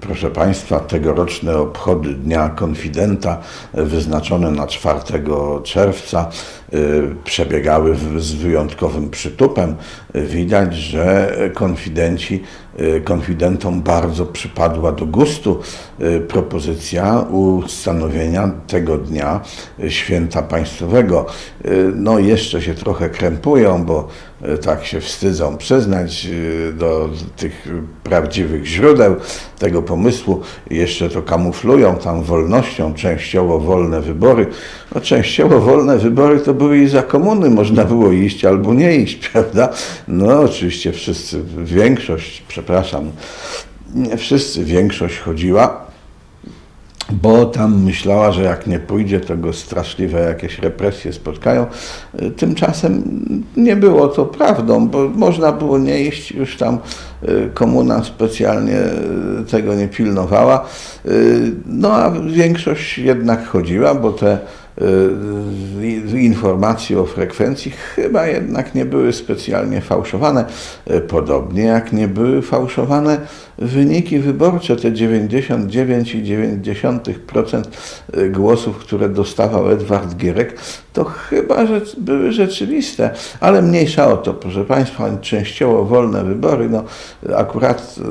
Proszę Państwa, tegoroczne obchody Dnia Konfidenta wyznaczone na 4 czerwca e, przebiegały z wyjątkowym przytupem. E, Widać, że konfidenci, konfidentom bardzo przypadła do gustu e, propozycja ustanowienia tego dnia e, święta państwowego. No jeszcze się trochę krępują, bo tak się wstydzą przyznać do tych prawdziwych źródeł tego pomysłu. Jeszcze to kamuflują tam wolnością, częściowo wolne wybory. No, częściowo wolne wybory to były i za komuny, można było iść albo nie iść, prawda? No oczywiście wszyscy, większość, przepraszam, nie wszyscy, większość chodziła bo tam myślała, że jak nie pójdzie, to go straszliwe jakieś represje spotkają. Tymczasem nie było to prawdą, bo można było nie iść, już tam y, komuna specjalnie y, tego nie pilnowała. Y, No a większość jednak chodziła, bo te informacje o frekwencji chyba jednak nie były specjalnie fałszowane, y, podobnie jak nie były fałszowane wyniki wyborcze, te 99,9% głosów, które dostawał Edward Gierek, to chyba że były rzeczywiste, ale mniejsza o to, proszę Państwa, częściowo wolne wybory, no akurat y,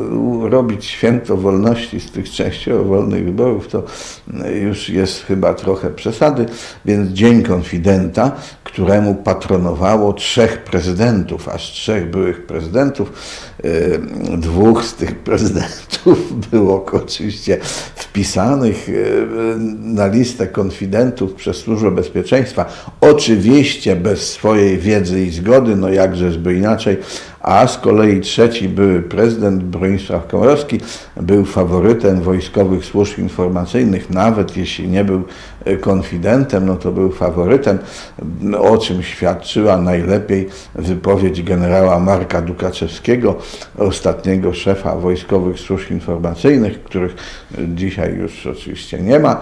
robić święto wolności z tych częściowo wolnych wyborów, to y, już jest chyba trochę przesady, więc Dzień Konfidenta, któremu patronowało trzech prezydentów, aż trzech byłych prezydentów, y, dwóch z tych prezydentów było oczywiście wpisanych y, na listę konfidentów przez Służbę Bezpieczeństwa, oczywiście bez swojej wiedzy i zgody, no jakżeżby inaczej, a z kolei trzeci były prezydent Bronisław Komorowski był faworytem wojskowych służb informacyjnych, nawet jeśli nie był e, konfidentem, no to był faworytem, o czym świadczyła najlepiej wypowiedź generała Marka Dukaczewskiego, ostatniego szefa wojskowych służb informacyjnych, których dzisiaj już oczywiście nie ma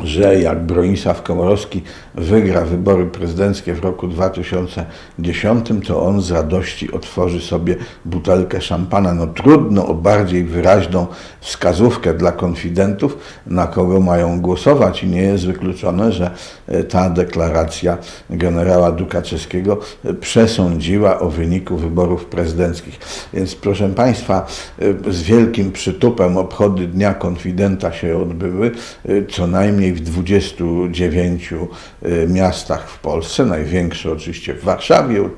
że jak Bronisław Komorowski wygra wybory prezydenckie w roku 2010, to on z radości otworzy sobie butelkę szampana. No trudno o bardziej wyraźną wskazówkę dla konfidentów, na kogo mają głosować i nie jest wykluczone, że ta deklaracja generała Dukaczewskiego e, przesądziła o wyniku wyborów prezydenckich. Więc proszę Państwa, e, z wielkim przytupem obchody Dnia Konfidenta się odbyły, e, co najmniej w 29 e, miastach w Polsce, największe oczywiście w Warszawie,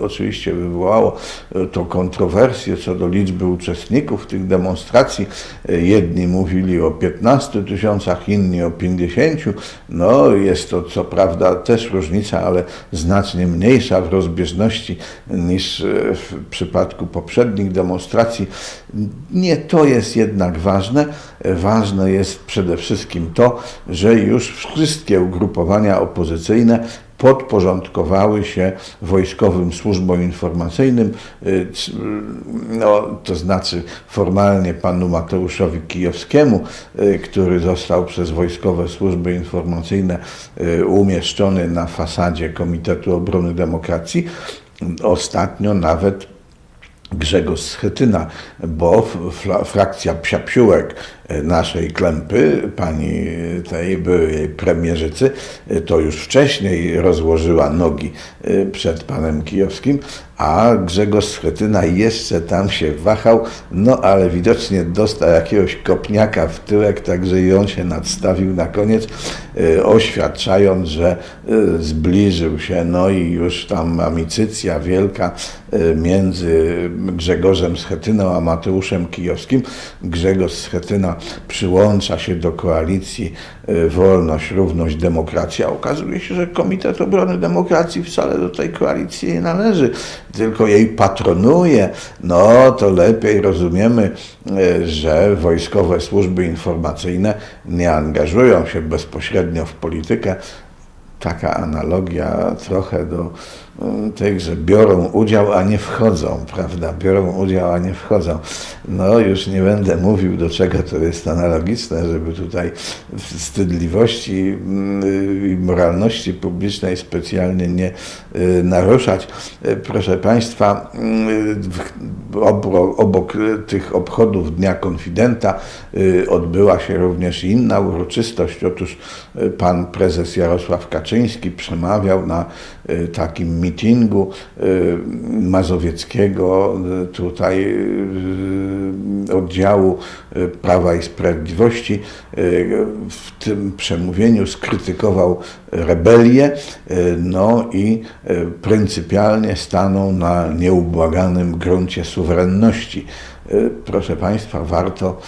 oczywiście wywołało e, to kontrowersje co do liczby uczestników tych demonstracji. E, Jedni mówili o 15 tysiącach, inni o 50. No jest to co prawda też różnica, ale znacznie mniejsza w rozbieżności niż e, w przypadku poprzednich demonstracji. Nie to jest jednak ważne. Ważne jest przede wszystkim to, że już wszystkie ugrupowania opozycyjne podporządkowały się wojskowym służbom informacyjnym, y, no, to znaczy formalnie panu Mateuszowi Kijowskiemu, y, który został przez wojskowe służby informacyjne y, umieszczony na fasadzie Komitetu Obrony Demokracji. Ostatnio nawet Grzegorz Schetyna, bo frakcja psiapsiółek e, naszej klępy, pani tej byłej premierzycy, e, to już wcześniej rozłożyła nogi e, przed panem Kijowskim, a Grzegorz Schetyna jeszcze tam się wahał, no ale widocznie dostał jakiegoś kopniaka w tyłek, także i on się nadstawił na koniec, e, oświadczając, że e, zbliżył się, no i już tam amicycja wielka e, między Grzegorzem Schetyną a Mateuszem Kijowskim. Grzegorz Schetyna przyłącza się do koalicji Wolność, Równość, Demokracja. Okazuje się, że Komitet Obrony Demokracji wcale do tej koalicji nie należy, tylko jej patronuje. No to lepiej rozumiemy, e, że wojskowe służby informacyjne nie angażują się bezpośrednio w politykę. Taka analogia trochę do mm, tych, że biorą udział, a nie wchodzą, prawda? Biorą udział, a nie wchodzą. No już nie będę mówił, do czego to jest analogiczne, żeby tutaj wstydliwości mm, i moralności publicznej specjalnie nie y, naruszać. Y, Proszę Państwa, obro- obok y, tych obchodów Dnia Konfidenta y, odbyła się również inna uroczystość. Otóż y, pan prezes Jarosław Kaczyński przemawiał na y, takim mitingu y, mazowieckiego y, tutaj oddziału Prawa i Sprawiedliwości. W tym przemówieniu skrytykował rebelię, no i pryncypialnie stanął na nieubłaganym gruncie suwerenności. Proszę Państwa, warto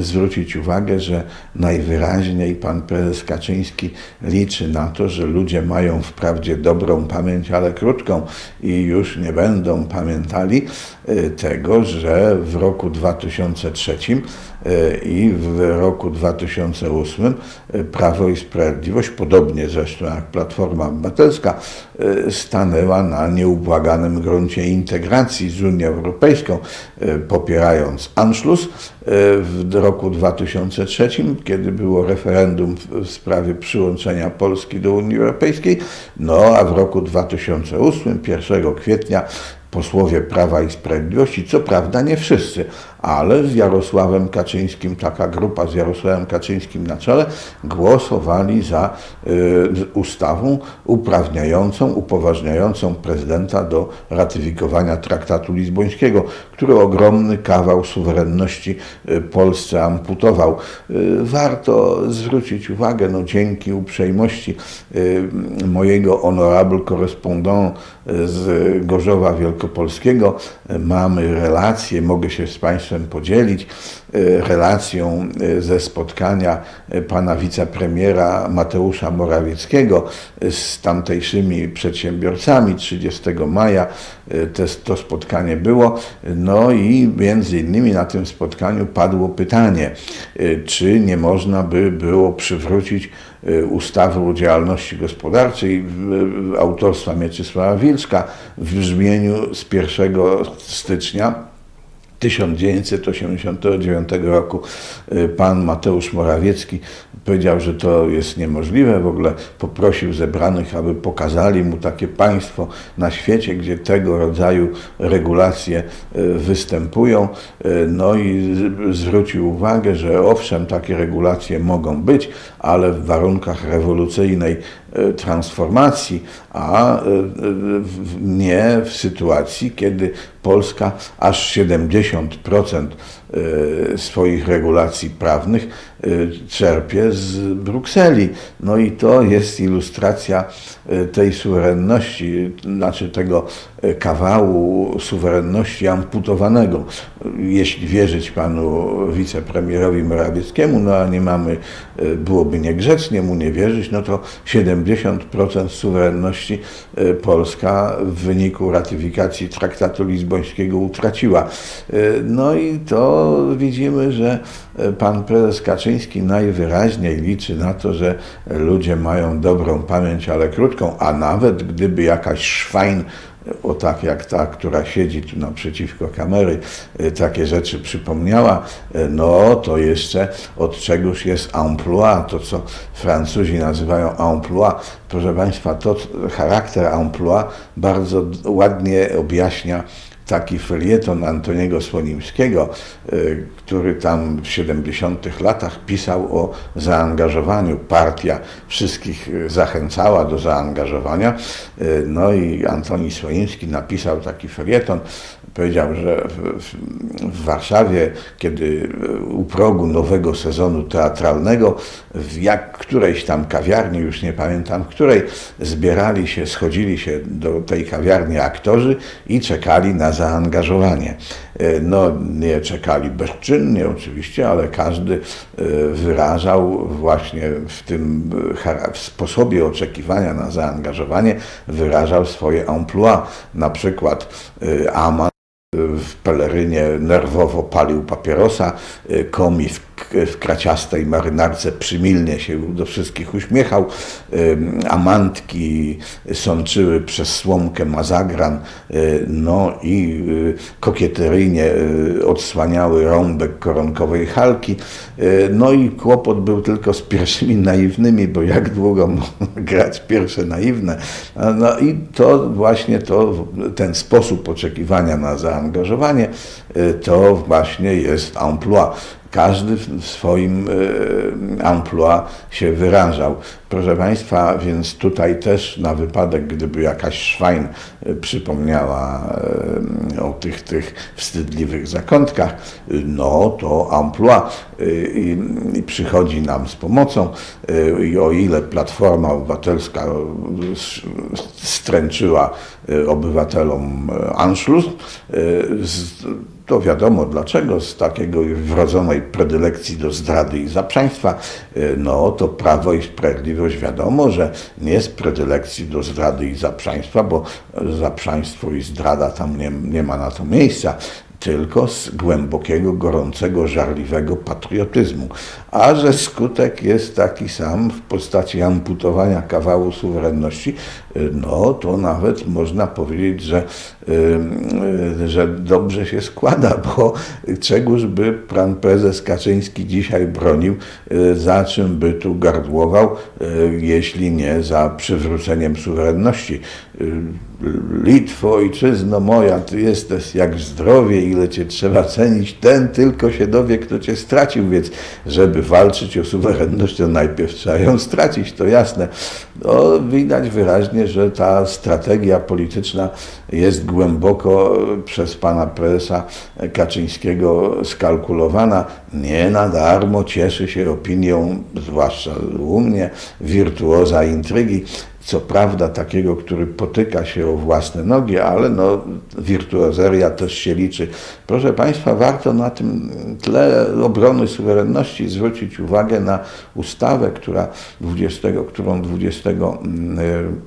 zwrócić uwagę, że najwyraźniej pan prezes Kaczyński liczy na to, że ludzie mają wprawdzie dobrą pamięć, ale krótką i już nie będą pamiętali y, tego, że w roku 2003 y, i w roku 2008 y, Prawo i Sprawiedliwość, podobnie zresztą jak Platforma Obywatelska, y, stanęła na nieubłaganym gruncie integracji z Unią Europejską, popierając Anschluss w roku 2003, kiedy było referendum w sprawie przyłączenia Polski do Unii Europejskiej, no a w roku 2008, 1 kwietnia, posłowie Prawa i Sprawiedliwości, co prawda nie wszyscy, ale z Jarosławem Kaczyńskim, taka grupa z Jarosławem Kaczyńskim na czele, głosowali za y, ustawą uprawniającą, upoważniającą prezydenta do ratyfikowania traktatu lizbońskiego, który ogromny kawał suwerenności y, Polsce amputował. Y, Warto zwrócić uwagę, no dzięki uprzejmości y, mojego honorable correspondent y, z Gorzowa Wielkopolskiego mamy relację, mogę się z Państwem podzielić, y, relacją y, ze spotkania y, pana wicepremiera Mateusza Morawieckiego z tamtejszymi przedsiębiorcami 30 maja te, to spotkanie było. No i między innymi na tym spotkaniu padło pytanie, czy nie można by było przywrócić y, ustawy o działalności gospodarczej autorstwa Mieczysława Wilczka w brzmieniu z 1 stycznia 1989 roku y, pan Mateusz Morawiecki powiedział, że to jest niemożliwe. W ogóle poprosił zebranych, aby pokazali mu takie państwo na świecie, gdzie tego rodzaju regulacje y, występują. Y, No i zwrócił uwagę, że owszem, takie regulacje mogą być, ale w warunkach rewolucyjnej transformacji, a w- nie w sytuacji, kiedy Polska aż 70% y, swoich regulacji prawnych y, czerpie z Brukseli. No i to jest ilustracja y, tej suwerenności, znaczy tego y, kawału suwerenności amputowanego. Jeśli wierzyć panu wicepremierowi Morawieckiemu, no a nie mamy, y, byłoby niegrzecznie mu nie wierzyć, no to 70% suwerenności y, Polska w wyniku ratyfikacji traktatu lizbońskiego utraciła. Y, No i to widzimy, że y, pan prezes Kaczyński najwyraźniej liczy na to, że ludzie mają dobrą pamięć, ale krótką, a nawet gdyby jakaś szwajn o tak jak ta, która siedzi tu naprzeciwko kamery, y, takie rzeczy przypomniała, y, no to jeszcze od czegoś jest emploi, to co Francuzi nazywają emploi. Proszę Państwa, to charakter emploi bardzo ładnie objaśnia taki felieton Antoniego Słonimskiego, y, który tam w 70 latach pisał o zaangażowaniu. Partia wszystkich y, zachęcała do zaangażowania. Y, No i Antoni Słonimski napisał taki felieton. Powiedział, że w, Warszawie, kiedy u progu nowego sezonu teatralnego, w jak którejś tam kawiarni, już nie pamiętam której, zbierali się, schodzili się do tej kawiarni aktorzy i czekali na zaangażowanie. E, No, nie czekali bezczynnie oczywiście, ale każdy e, wyrażał właśnie w tym e, w sposobie oczekiwania na zaangażowanie, wyrażał swoje emploi. Na przykład Aman w pelerynie nerwowo palił papierosa, y, Komi w w kraciastej marynarce przymilnie się do wszystkich uśmiechał. Amantki sączyły przez słomkę mazagran, y, no i y, kokieteryjnie y, odsłaniały rąbek koronkowej halki. No i kłopot był tylko z pierwszymi naiwnymi, bo jak długo grać pierwsze naiwne. No i to właśnie to, ten sposób oczekiwania na zaangażowanie, to właśnie jest emploi. Każdy w swoim y, emploi się wyrażał. Proszę Państwa, więc tutaj też na wypadek, gdyby jakaś szwajn y, przypomniała y, o tych, tych wstydliwych zakątkach, no to y, i, i przychodzi nam z pomocą. I o ile Platforma Obywatelska stręczyła y, obywatelom y, Anschluss, z, to wiadomo dlaczego, z takiego wrodzonej predylekcji do zdrady i zaprzaństwa, y, no to Prawo i Sprawiedliwość wiadomo, że nie z predylekcji do zdrady i zaprzaństwa, bo zaprzaństwo i zdrada tam nie, nie ma na to miejsca, tylko z głębokiego, gorącego, żarliwego patriotyzmu. A że skutek jest taki sam w postaci amputowania kawału suwerenności, y, no to nawet można powiedzieć, że, że dobrze się składa, bo czegoż by pan prezes Kaczyński dzisiaj bronił, y, za czym by tu gardłował, y, jeśli nie za przywróceniem suwerenności. Y, Litwo, ojczyzno moja, ty jesteś jak zdrowie, ile cię trzeba cenić, ten tylko się dowie, kto cię stracił, więc żeby walczyć o suwerenność, to najpierw trzeba ją stracić, to jasne. No, widać wyraźnie, że ta strategia polityczna jest głęboko przez pana prezesa Kaczyńskiego skalkulowana. Nie na darmo cieszy się opinią, zwłaszcza u mnie, wirtuoza intrygi co prawda takiego, który potyka się o własne nogi, ale no, wirtuozeria też się liczy. Proszę Państwa, warto na tym tle obrony suwerenności zwrócić uwagę na ustawę, która 20, którą 20 mm,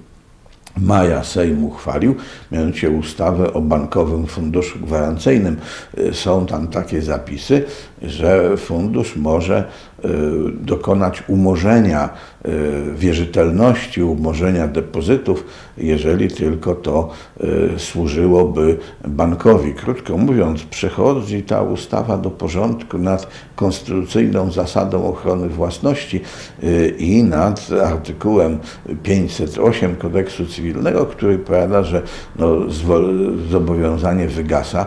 maja Sejm uchwalił, mianowicie ustawę o Bankowym Funduszu Gwarancyjnym. Y, Są tam takie zapisy, że fundusz może y, dokonać umorzenia y, wierzytelności, umorzenia depozytów, jeżeli tylko to służyłoby bankowi. Krótko mówiąc, przechodzi ta ustawa do porządku nad konstytucyjną zasadą ochrony własności i nad artykułem 508 kodeksu cywilnego, który powiada, że no, zobowiązanie wygasa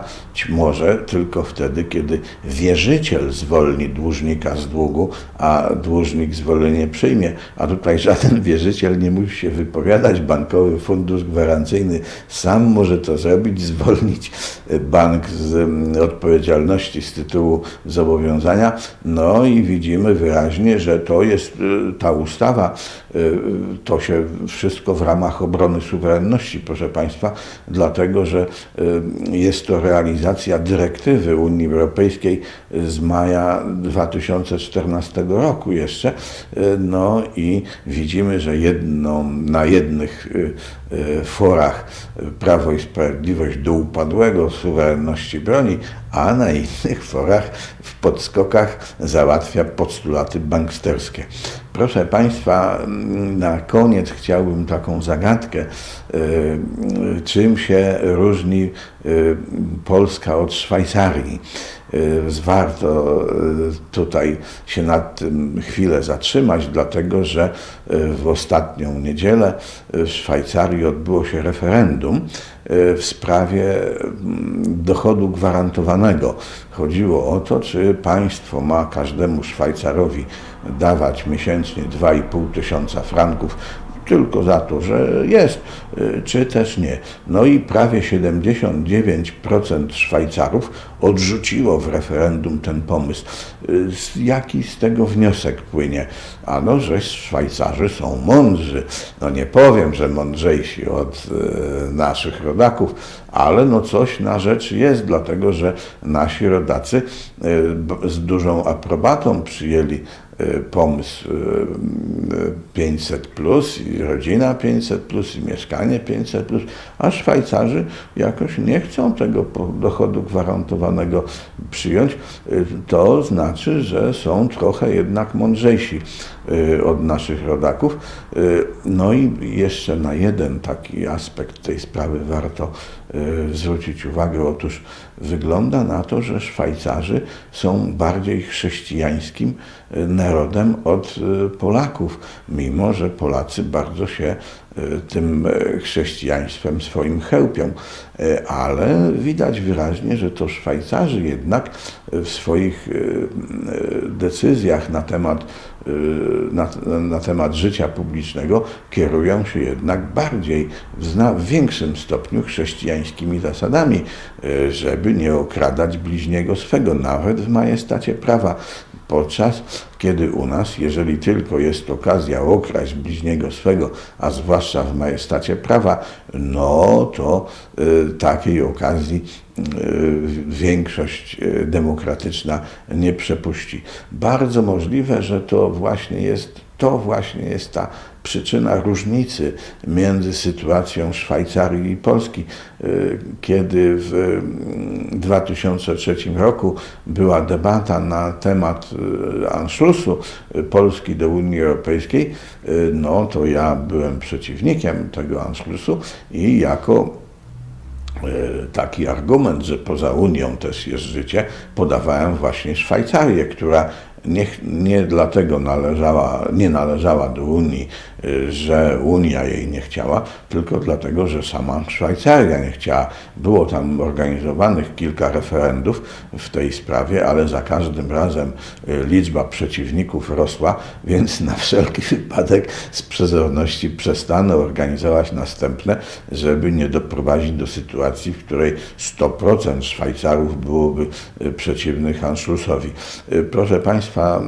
może tylko wtedy, kiedy wierzyciel zwolni dłużnika z długu, a dłużnik zwolnienie przyjmie. A tutaj żaden wierzyciel nie musi się wypowiadać. Bankowy Fundusz Gwarancyjny sam może to zrobić, zwolnić bank z mm, odpowiedzialności z tytułu zobowiązania. No i widzimy wyraźnie, że to jest y, ta ustawa, y, to się wszystko w ramach obrony suwerenności, proszę Państwa, dlatego że y, jest to realizacja dyrektywy Unii Europejskiej z maja 2014 roku jeszcze. Y, No i widzimy, że jedną, na jednych y, forach Prawo i Sprawiedliwość do upadłego suwerenności broni, a na innych forach w podskokach załatwia postulaty banksterskie. Proszę Państwa, na koniec chciałbym taką zagadkę, y, czym się różni y, Polska od Szwajcarii. Y, Warto y, tutaj się nad tym chwilę zatrzymać, dlatego że y, w ostatnią niedzielę w Szwajcarii odbyło się referendum w sprawie mm, dochodu gwarantowanego. Chodziło o to, czy państwo ma każdemu Szwajcarowi dawać miesięcznie 2,5 tysiąca franków tylko za to, że jest, y, czy też nie. No i prawie 79% Szwajcarów odrzuciło w referendum ten pomysł. Y, Jaki z tego wniosek płynie? Ano, że Szwajcarzy są mądrzy. No nie powiem, że mądrzejsi od y, naszych rodaków, ale no coś na rzecz jest, dlatego że nasi rodacy z dużą aprobatą przyjęli pomysł y, 500 plus i rodzina 500 plus i mieszkanie 500 plus, a Szwajcarzy jakoś nie chcą tego dochodu gwarantowanego przyjąć. Y, To znaczy, że są trochę jednak mądrzejsi y, od naszych rodaków. Y, No i jeszcze na jeden taki aspekt tej sprawy warto y, zwrócić uwagę. Otóż wygląda na to, że Szwajcarzy są bardziej chrześcijańskim y, narodem od y, Polaków, mimo że Polacy bardzo się y, tym y, chrześcijaństwem swoim chełpią. Y, Ale widać wyraźnie, że to Szwajcarzy jednak w swoich y, y, decyzjach na temat, y, na, na temat życia publicznego kierują się jednak bardziej w, większym stopniu chrześcijańskimi zasadami, y, żeby nie okradać bliźniego swego, nawet w majestacie prawa. Podczas kiedy u nas, jeżeli tylko jest okazja okraść bliźniego swego, a zwłaszcza w majestacie prawa, no to y, takiej okazji y, większość y, demokratyczna nie przepuści. Bardzo możliwe, że to właśnie jest to właśnie jest ta przyczyna różnicy między sytuacją Szwajcarii i Polski. Y, Kiedy w mm, 2003 roku była debata na temat y, Anschlussu y, Polski do Unii Europejskiej, no to ja byłem przeciwnikiem tego Anschlussu i jako taki argument, że poza Unią też jest życie, podawałem właśnie Szwajcarię, która nie, nie dlatego należała, nie należała do Unii, że Unia jej nie chciała, tylko dlatego, że sama Szwajcaria nie chciała. Było tam organizowanych kilka referendów w tej sprawie, ale za każdym razem y, liczba przeciwników rosła, więc na wszelki wypadek z przezorności przestano organizować następne, żeby nie doprowadzić do sytuacji, w której 100% Szwajcarów byłoby y, przeciwnych Anschlussowi. Y, Proszę Państwa,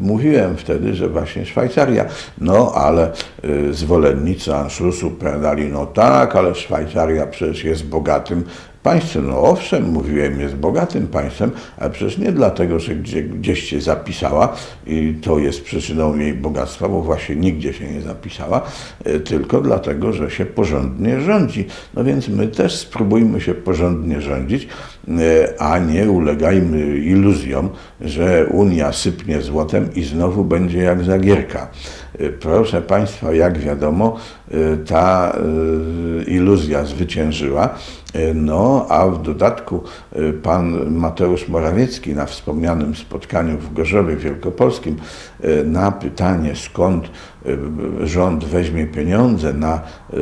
mówiłem wtedy, że właśnie Szwajcaria, no ale y, zwolennicy Anschlussu powiadali, no tak, ale Szwajcaria przecież jest bogatym państwem. No owszem, mówiłem, jest bogatym państwem, ale przecież nie dlatego, że gdzie, gdzieś się zapisała i to jest przyczyną jej bogactwa, bo właśnie nigdzie się nie zapisała, y, tylko dlatego, że się porządnie rządzi. No więc my też spróbujmy się porządnie rządzić, y, a nie ulegajmy iluzjom, że Unia sypnie złotem i znowu będzie jak Zagierka. Y, Proszę Państwa, jak wiadomo, ta iluzja zwyciężyła. No, a w dodatku y, pan Mateusz Morawiecki na wspomnianym spotkaniu w Gorzowie Wielkopolskim y, na pytanie, skąd rząd weźmie pieniądze na y,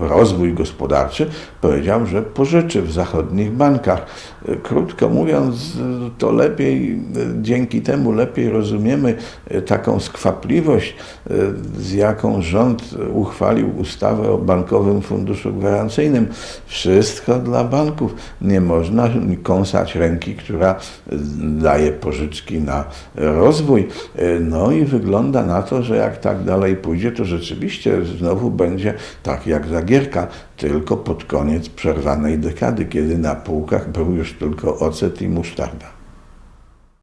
rozwój gospodarczy, powiedział, że pożyczy w zachodnich bankach. Y, Krótko mówiąc, y, to lepiej, y, dzięki temu lepiej rozumiemy y, taką skwapliwość, y, z jaką rząd uchwalił ustawę o Bankowym Funduszu Gwarancyjnym. Wszystko dla banków. Nie można kąsać ręki, która y, daje pożyczki na rozwój. Y, No i wygląda na to, że jak tak dalej pójdzie, to rzeczywiście znowu będzie tak jak Zagierka, tylko pod koniec przerwanej dekady, kiedy na półkach był już tylko ocet i musztarda.